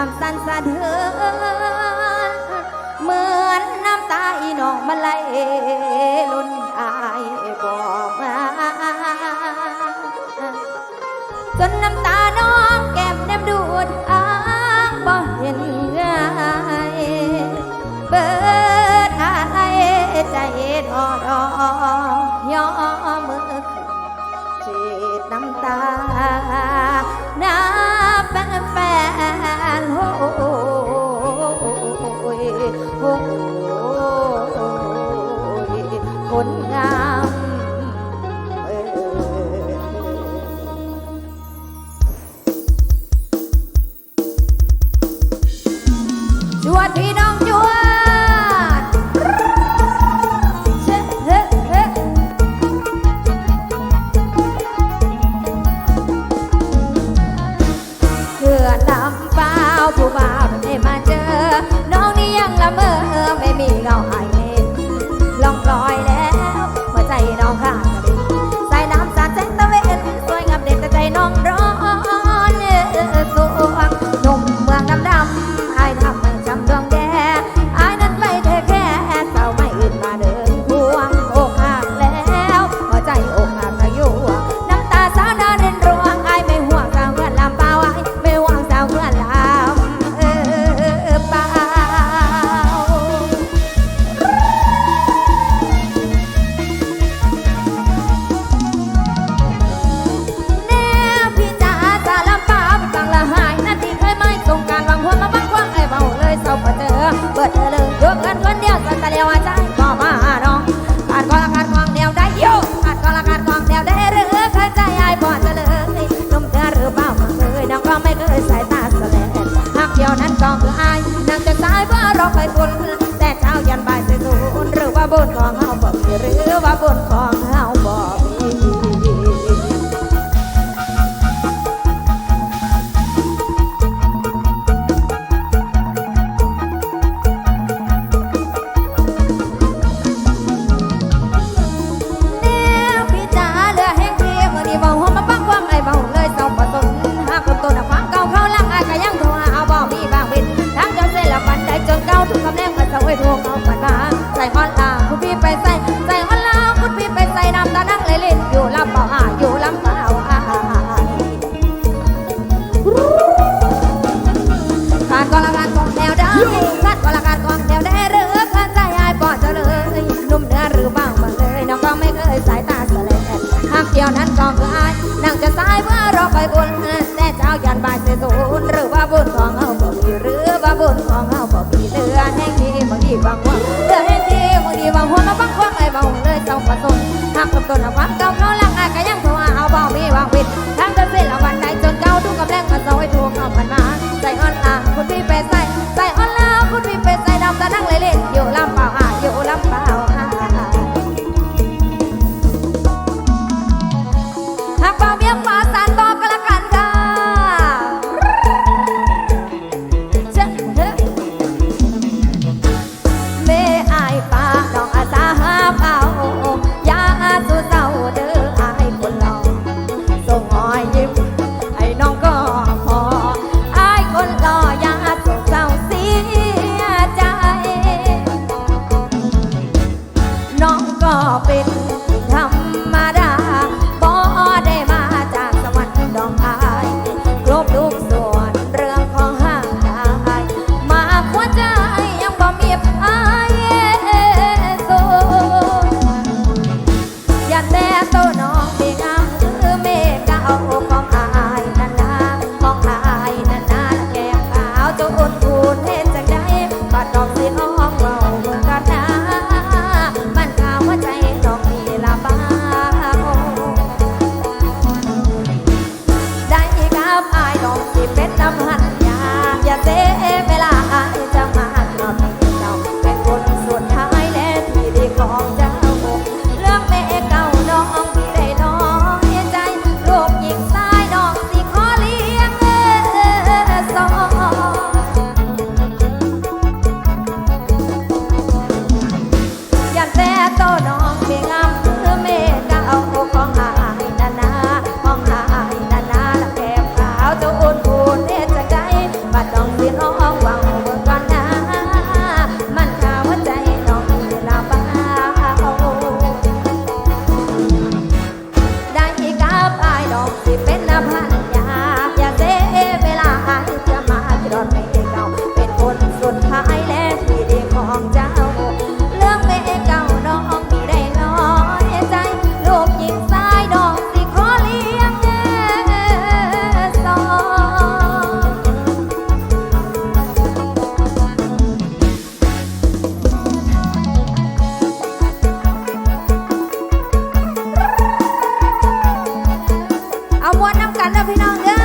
น้ำสันสะเทือนเหมือนน้ำตาอีน้องมาไหลล้นอายบอกมาจนน้ำตาน้องแก้มเนมดูดอ้างบ่เห็นไงเบิดอะไรใจทอดอยอมือเจ็ดน้ำตาน้า โอ้โหคนงาม บนของเฮาบอกสิหรือว่าบนของเฮา Oh. Cảm nhận?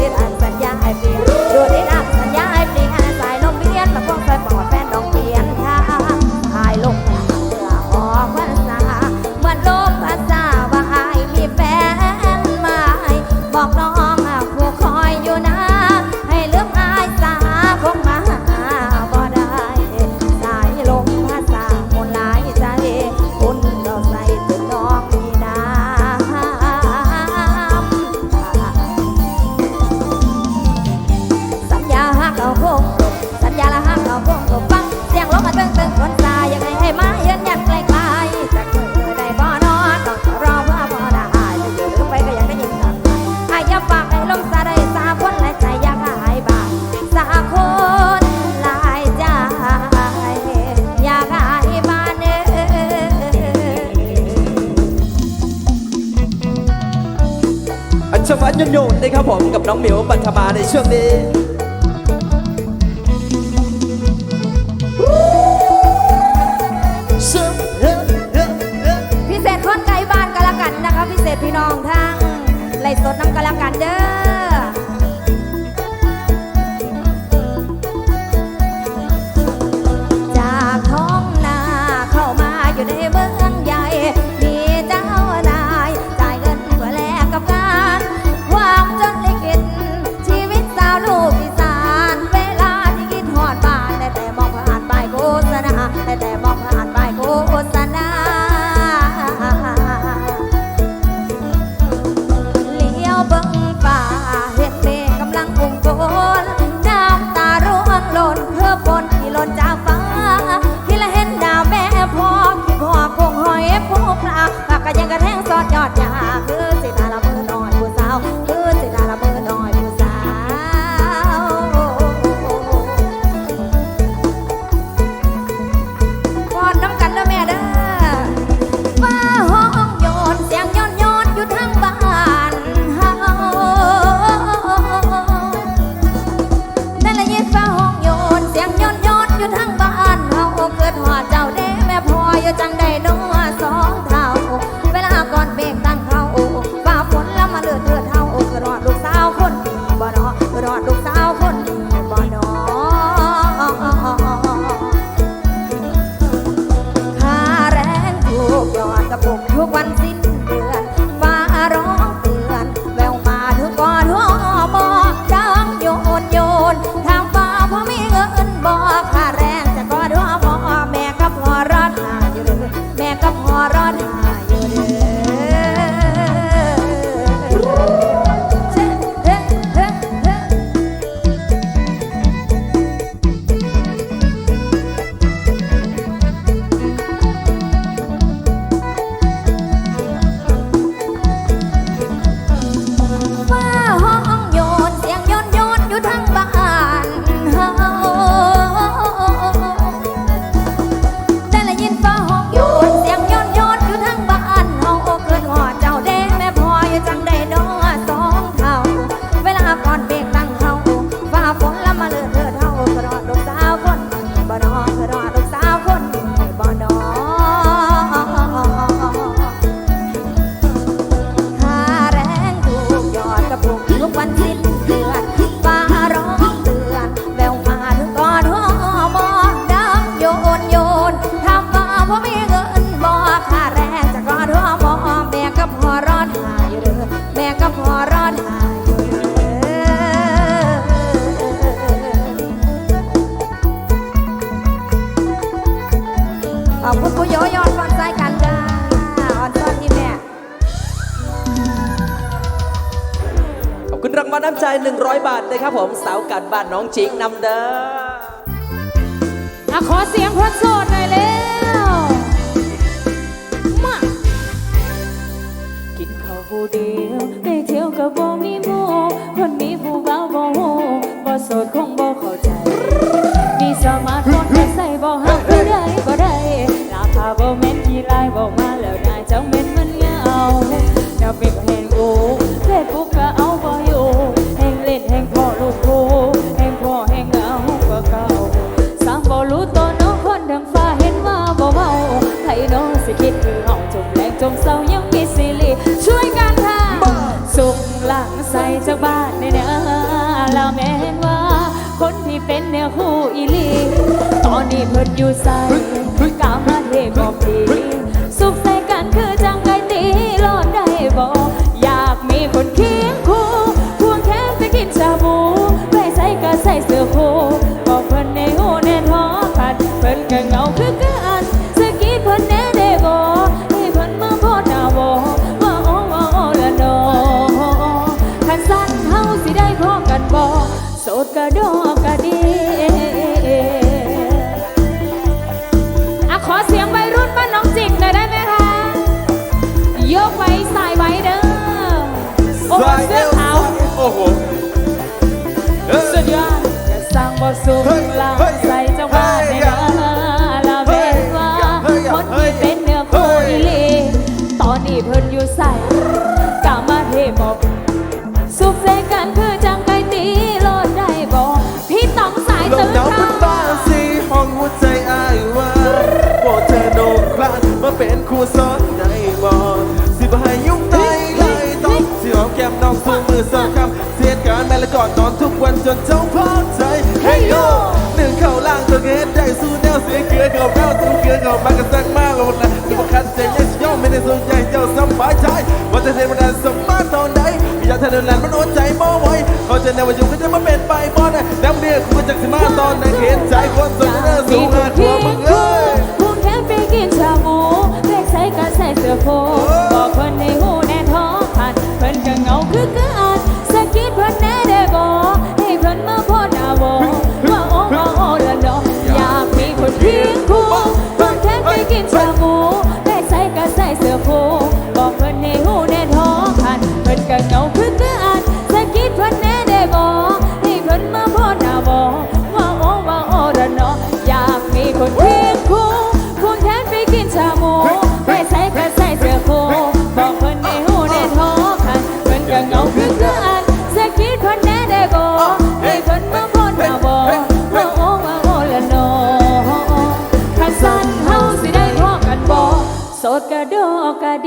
รียนอ่นสัญญา ช่วงนี้พิเศษคนไกลบ้านกันละกันนะคะ พิเศษพี่น้องทางไล่สดน้ำกันละกันเด้อ cuánto ขอบคุณผู้โยยอนฟอนใจกันจ้าออนซ้อนที่แม่ขอบคุณรางวัลน้ำใจ 100 บาทเลยครับผมสาวกัดบ้านน้องจิงนำเด้อขอเสียงคนโสดหน่อยเร็วกินข้าวผู้เดียวได้เที่ยวกับบ่มีโมู่คนมีผู้เบาบ่โหบ่โสดคงบ่เข้าใจ ดีสมาร์ทโฟนไม่ใส่บ่หักไม่ได้บ่ได้ลาพาบ่แม่นกี่ลายบ่มาแล้วนายจังเม็นมันเงาแนวเป็นเพลงกูเฟซบุ๊กก็เอาบ่อยู่แห่งเล่นแห่งพ่อลูกกูแห่งพ่อแห่ง เพิ่นอยู่ใส่กามาเทบอกดีสุขใส่กันคือจังไกตีรอดได้บ่อยากมีคนเคียงคู่ควงแขนไปกินชาบูไปใส่ก็ใส่เสื้อคู่บอกเพิ่นในหูแน่ท้อขัดเพิ่นก็เหงาคือกัน หัวใจอายว่าโปรดเธอโดนคลานมาเป็นคู่ซ้อนได้บ่สิบให้ยุ่งใดเลยต้องสิหอมแก้มน้องสู้มือสองคำเสียการแม่ละกอนนอนทุกวันจนเจ้าพอใจเฮ้ยโยหนึ่งเข้าล่างตัวเกตได้สู้แนวเสียเกลือเข้าแป้วสู้เกลือเข้ามากระสังมากหมดละที่บอกคันใจยังย่อมไม่ได้สนใจเจ้าสบายใจว่าจะเทมันสมมาตอนใดอยากเธอเดินแลนมันอดใจบ่ไหวเขาจะแนวว่าอยู่ก็จะมาเป็นไปบ่ได้แล้วเนี่ย จะสิมาตอนไหนเห็นใจคนสนเนอสูงอาทัวมึงเอ้ยพุ่งแขนไปกินชาบูเล็กใส่ก็ใส่เสื้อโพบอกเพิ่นในหูแน่ท้อผ่านเพิ่นก็เงาคือกันสะกิดเพิ่นแน่ได้บ่ให้เพิ่นมาโพดหน้าบ่ว่าโอ้ว่าโอ้ละเนาะอยากมีคนเพียงคู่พุ่งแขนไปกินชาบูเล็กใส่ก็ใส่เสื้อโพบอกเพิ่นในหูแน่ท้อผ่านเพิ่นก็เงา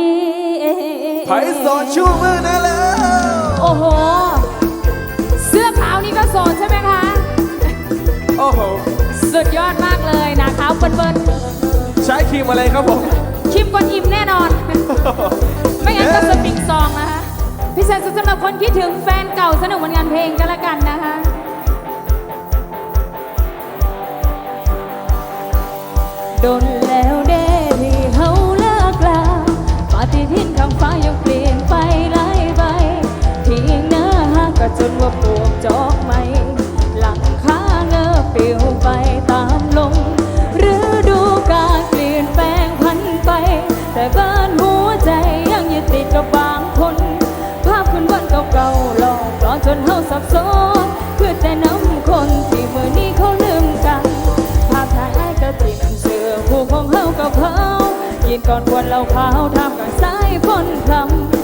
ดีไผ่สอนชูมือนะแล้ว โอ้โห เสื้อขาวนี่ก็โสดใช่ไหมคะ โอ้โห สุดยอดมากเลยหนาขาวเปิ้ลใช้ครีมอะไรครับผม ๆคิมกวนอิมแน่นอน ไม่งั้นก็สปริงซองนะคะพิเศษสุดสำหรับคนคิดถึงแฟนเก่าสนุกวันงานเพลงกันละกันนะคะโดน จนว่าปวกจอกไหม หลังคาเงอปลิวไปตามลมฤดูกาลเปลี่ยนแปลงพันไป แต่บ้านหัวใจยังยึดติดกับบางคน ภาพคุณวันเก่าๆหลอกหลอนจนเฮาสับสนคือแต่น้ำคนที่เมื่อนี้เขาลืมกันภาพถ่ายไอ้กระติมเสือผู้ของเฮากับเฮากินก่อนควรเราขาวทำกันสายพ้นพลำ